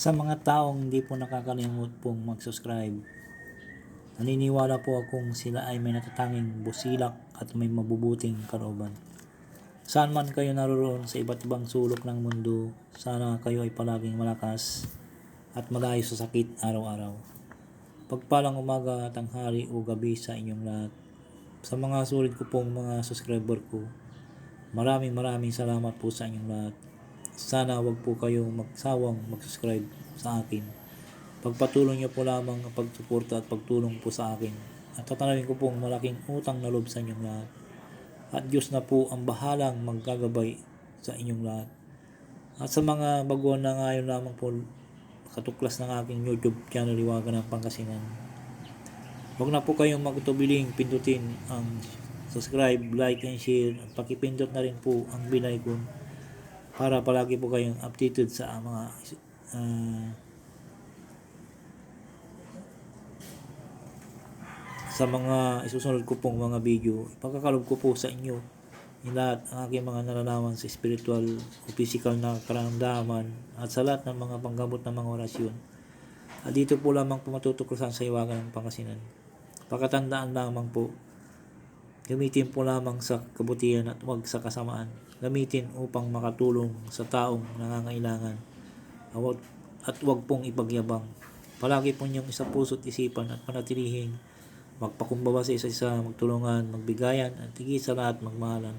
Sa mga taong hindi po nakakalimot pong mag-subscribe, naniniwala po akong sila ay may natatanging busilak at may mabubuting kalooban. Saan man kayo naroon sa iba't ibang sulok ng mundo, sana kayo ay palaging malakas at malayo sa sakit araw-araw. Pagpalang umaga, tanghali o gabi sa inyong lahat. Sa mga sulit ko pong mga subscriber ko, maraming maraming salamat po sa inyong lahat. Sana wag po kayong magsawang mag-subscribe sa akin. Pagpatuloy niyo po lamang ang pagsuporta at pagtulong po sa akin. At tatanawin ko pong malaking utang na loob sa inyong lahat. At Diyos na po ang bahalang magkagabay sa inyong lahat. At sa mga baguhan na ngayon lamang po katuklas ng aking YouTube channel Liwagan ng Pangasinan. Huwag na po kayong magtubiling pindutin ang subscribe, like, and share. At pakipindot na rin po ang bell icon para palagi po kayong updated sa mga ah, sa mga isusunod ko pong mga video. Ipagkakalob ko po sa inyo yung lahat ang aking mga nalalaman sa spiritual o physical na karamdaman at sa lahat ng mga panggamot ng mga orasyon. At dito po lamang po matutuklasan sa iwagan ng Pangasinan. Pakatandaan lamang po, gamitin po lamang sa kabutihan at huwag sa kasamaan. Gamitin upang makatulong sa taong nangangailangan. At huwag pong ipagyabang. Palagi po niyong isa puso't isipan at panatilihin magpakumbaba sa isa-isa, magtulungan, magbigayan, at higit sa lahat magmahalan.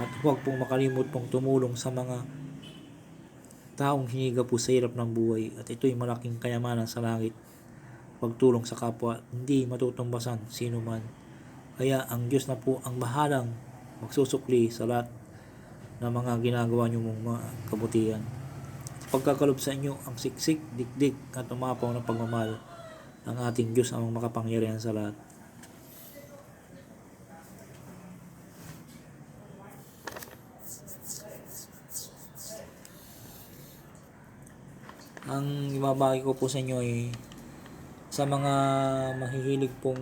At huwag pong makalimot pong tumulong sa mga taong hiniga po sa hirap ng buhay at ito'y malaking kayamanan sa langit. Pagtulong sa kapwa, hindi matutumbasan sino man. Kaya ang Diyos na po ang bahalang magsusukli sa lahat ng mga ginagawa niyo mong mga kabutihan. Pagkakalob sa inyo ang siksik, dikdik at umapaw ng pagmamahal ang ating Diyos ang makapangyarihan sa lahat. Ang ibabagi ko po sa inyo ay sa mga mahihilig pong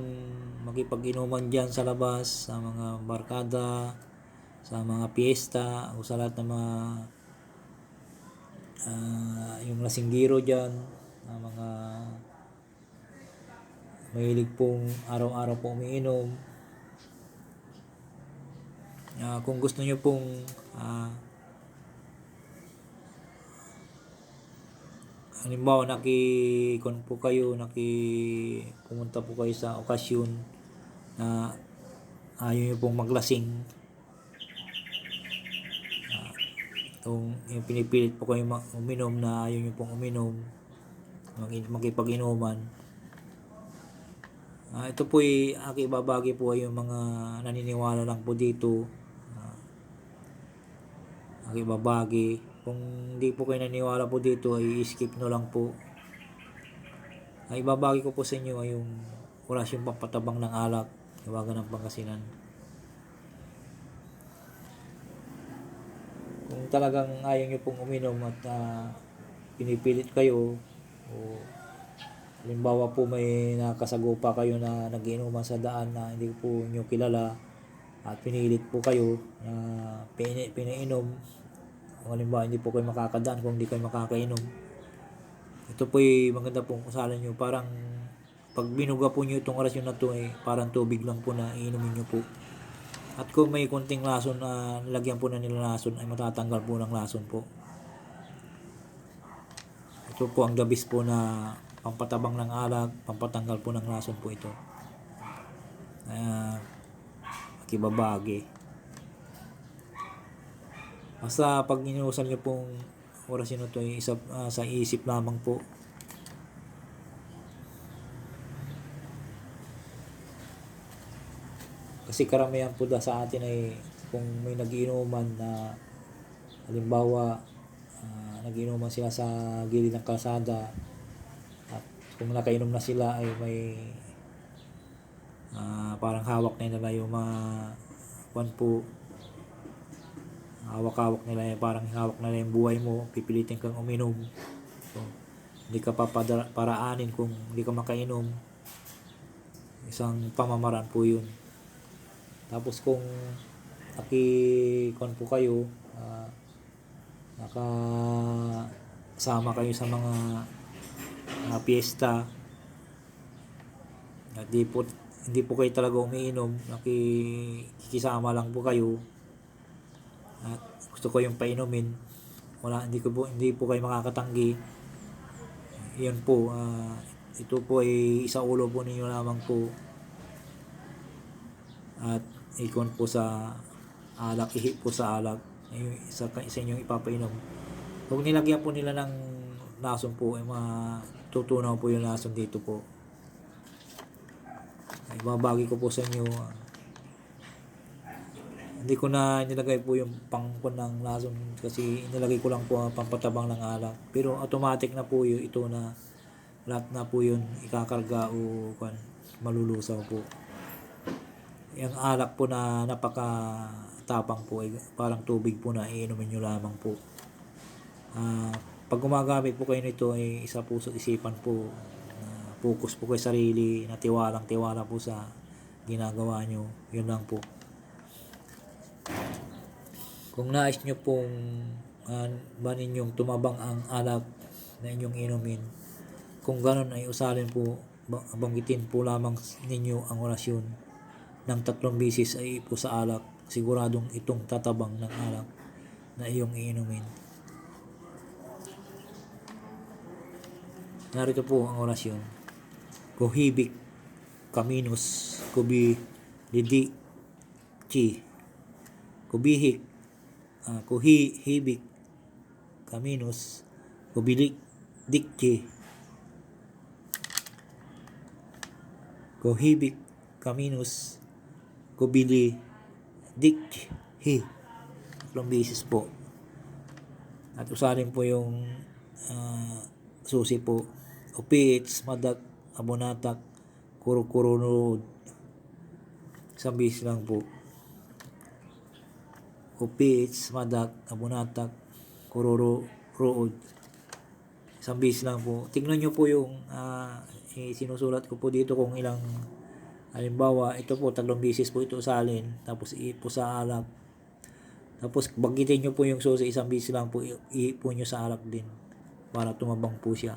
makipag-inuman dyan sa labas, sa mga barkada, sa mga piyesta, o sa lahat ng mga ah, yung lasinggiro dyan, na mga mahilig pong araw-araw po umiinom. Ah, kung gusto niyo pong ah, halimbawa naki kon po kayo naki pumunta po kayo sa okasyon na ayaw niyo pong maglasing kung yung pinipilit po kayo ma- uminom na ayaw niyo pong uminom makipag-inuman Ah, ito po ay aking ibabagi po ay yung mga naniniwala lang po dito. Ah, aking ibabagi. Kung hindi po kayo naniniwala po dito ay skip no lang po. Ang ibabagi ko po sa inyo ay yung orasyong pampatabang ng alak. Iwagan ng Pangasinan. Talagang ayaw nyo pong uminom at ah, pinipilit kayo o Halimbawa po may nakasagupa kayo na nagiinuman sa daan na hindi po nyo kilala at pinilit po kayo na pini, piniinom. Kung halimbawa hindi po kayo makakadaan kung hindi kayo makakainom. Ito po ay maganda pong kusalan nyo. Parang pag binuga po nyo itong orasyon na ito ay parang tubig lang po na iinumin nyo po. At kung may konting lason na nilagyan po na nila lason ay matatanggal po ng lason po. Ito po ang gabis po na pampatabang ng alak, pampatanggal po ng lason po ito. Kaya, makibabagi. Basta pag inuusan nyo pong orasyon na ito ay isa, ah, sa isip lamang po. Kasi karamihan po da sa atin ay kung may nagiinuman na halimbawa ah, nagiinuman sila sa gilid ng kalsada at kung nakainom na sila ay may ah, parang hawak na nila yung mga kwan po. Hawak-hawak nila yung parang hawak na nila yung buhay mo pipilitin kang uminom. So, hindi ka papadara, paraanin kung hindi ka makainom. Isang pamamaraan po yun tapos kung aki kwan po kayo ah, naka sama kayo sa mga uh, piyesta at di po hindi po kayo talaga umiinom nakikisama lang po kayo at gusto ko yung painumin wala hindi ko po hindi po kayo makakatanggi. Yun po ah, ito po ay isa ulo po ninyo lamang po. At ikon po sa alak ihi po sa alak. Ay isa, isa inyong ipapainom. Huwag nilagyan po nila ng lason po ay matutunaw po yung lason dito po. Ay babagi ko po sa inyo ah, hindi ko na nilagay po yung pangkon ng lason kasi nilagay ko lang po ang pampatabang ng alak. Pero automatic na po yun ito na. Lahat na po yun ikakarga o kwan, malulusaw po yung alak po na napaka tapang po ay parang tubig po na iinumin nyo lamang po. Ah, pag gumagamit po kayo nito ay isa po sa isipan po na focus po kayo sa sarili na tiwalang tiwala po sa ginagawa nyo yun lang po. Kung nais nyo pong uh, ba ninyong tumabang ang alak na inyong inumin kung ganun ay usalin po ba- banggitin po lamang ninyo ang orasyon ng tatlong bisis ay po sa alak. Siguradong itong tatabang ng alak na iyong iinumin. Narito po ang orasyon. Kohibik kaminus kubi lidi chi. Kubihik ah, kuhi hibik kaminus kubilik dikchi kohibik kaminus kubili dikchi hi tatlong beses po. At usalin po yung ah, susi po. Upits madak abonatak kurukurunod isang beses lang po. Upits madak abonatak kururo rood isang beses lang po. Tingnan nyo po yung eh, sinusulat ko po dito kung ilang halimbawa ito po tatlong beses po ito salin tapos ipo sa alak. Tapos bagitin nyo po yung susi isang beses lang po ipo nyo sa alak din para tumabang po siya.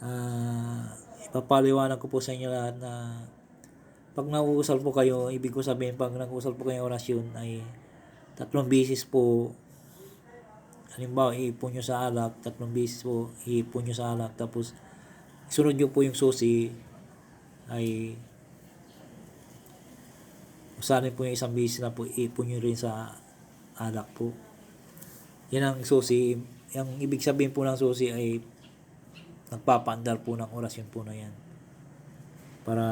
Ah, ipapaliwanag ko po sa inyo lahat na pag nauusal po kayo, ibig ko sabihin pag nag-usal po kayo orasyon ay tatlong beses po halimbawa iipon nyo sa alak, tatlong beses po iipon nyo sa alak, tapos sunod nyo po yung susi ay usanin po yung isang beses na po iipon nyo rin sa alak po yan ang susi yung ibig sabihin po ng susi ay nagpapaandar po ng orasyon po na yan. Para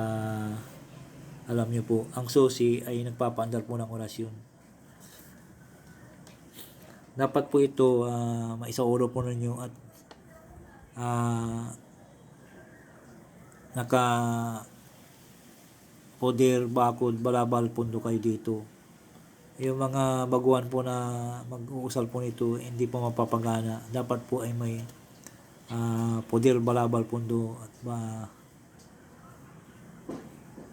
alam nyo po, ang susi ay nagpapaandar po ng orasyon. Dapat po ito uh, maisauro po ninyo at ah, naka poder, bakod, balabal, pundo kayo dito. Yung mga baguhan po na mag-uusal po nito, hindi po mapapagana. Dapat po ay may ah poder balabal pundo at ba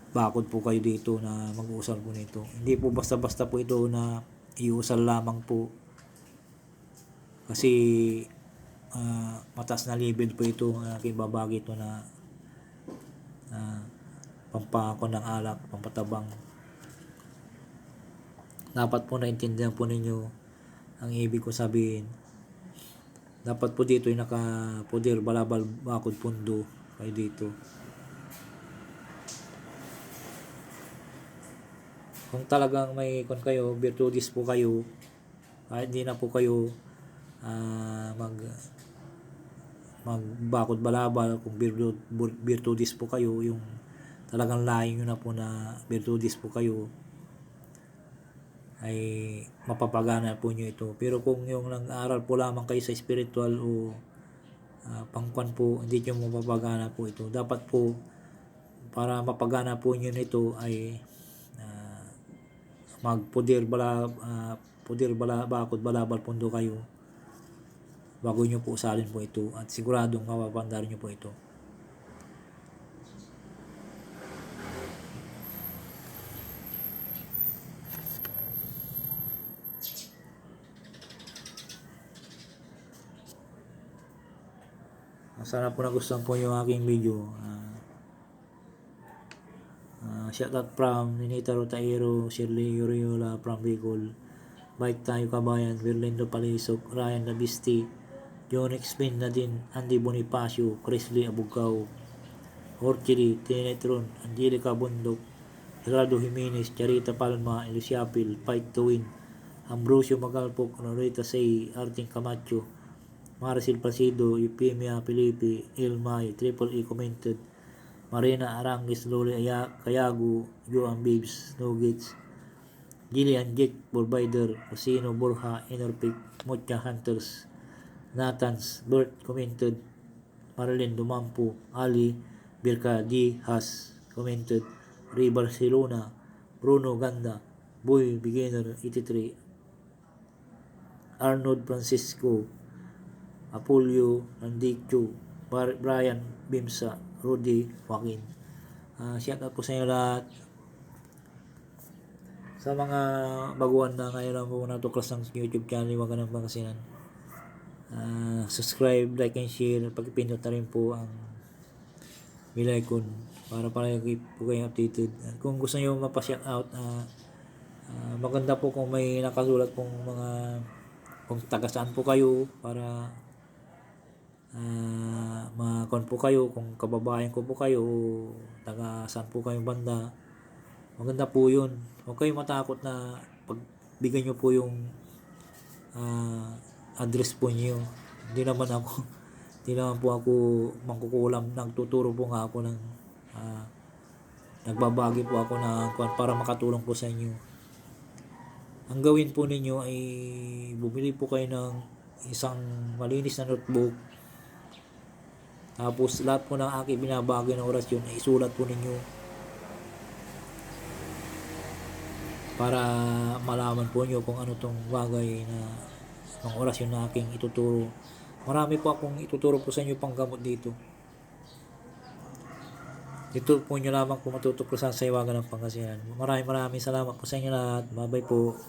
bakod po kayo dito na mag-uusal po nito. Hindi po basta-basta po ito na iusal lamang po. Kasi ah, mataas na level po ito na uh, babagi ito na uh, pampako ng alak, pampatabang. Dapat po naintindihan po ninyo ang ibig ko sabihin dapat po dito yung naka poder balabal bakod pundo kayo dito kung talagang may kon kayo virtudes po kayo kahit hindi na po kayo ah, mag magbakod balabal kung virtu- virtudes po kayo yung talagang laing nyo na po na virtudes po kayo ay mapapagana po nyo ito. Pero kung yung nag-aaral po lamang kayo sa spiritual o uh, pangkwan po, hindi nyo mapapagana po ito. Dapat po, para mapagana po nyo nito ay uh, magpudir bala, uh, pudir bala, bakod balabal pundo kayo bago nyo po usalin po ito at siguradong mapapandar nyo po ito. Sana po nagustuhan po yung aking video. Ah, ah, shout out from Ninita Rotairo, Shirley Uriola from Bicol. Bike tayo kabayan, Virlindo Palisok, Ryan Labisti, John Explain na din, Andy Bonifacio, Chrisley Abugao, Orchili, Tinetron, Angelica Bundok, Gerardo Jimenez, Charita Palma, Elisiapil, Fight to Win, Ambrosio Magalpok, Norita Say, Arting Camacho, Maricel Placido, Eupemia Felipe, Ilmay, Triple E Commented, Marina Arangis, Loli Aya- Kayago, Joan Babes, Nuggets, Gillian Jake, Provider, Rosino Borja, Enerpic, Mocha Hunters, Nathans, Bert Commented, Marilyn Dumampo, Ali, Birka D. Has, Commented, Ray Barcelona, Bruno Ganda, Boy Beginner 83, Arnold Francisco, Apollo Nandikyo, Bar- Brian Bimsa, Rudy Joaquin. Ah, shout out po sa inyo lahat. Sa mga baguhan na ngayon lang po natuklas ng YouTube channel, wag ka ng pangasinan. Ah, subscribe, like, and share. Pagpindot na rin po ang bell icon para palagi po kayo updated. At kung gusto nyo mapa-shout out, ah, ah, maganda po kung may nakasulat pong mga kung taga saan po kayo para ah makon po kayo kung kababayan ko po kayo taga saan po kayong banda maganda po yun. Huwag kayong matakot na pagbigay nyo po yung ah, address po niyo. Hindi naman ako hindi naman po ako mangkukulam. Nagtuturo po nga ako ng ah, nagbabagi po ako ng kwan para makatulong po sa inyo. Ang gawin po ninyo ay bumili po kayo ng isang malinis na notebook tapos lahat po ng aking binabagay na orasyon ay isulat po ninyo para malaman po nyo kung ano tong bagay na ng orasyon na aking ituturo. Marami po akong ituturo po sa inyo pang gamot dito. Dito po nyo lamang po matutuklasan sa iwagan ng Pangasinan. Maraming maraming salamat po sa inyo lahat. Bye po.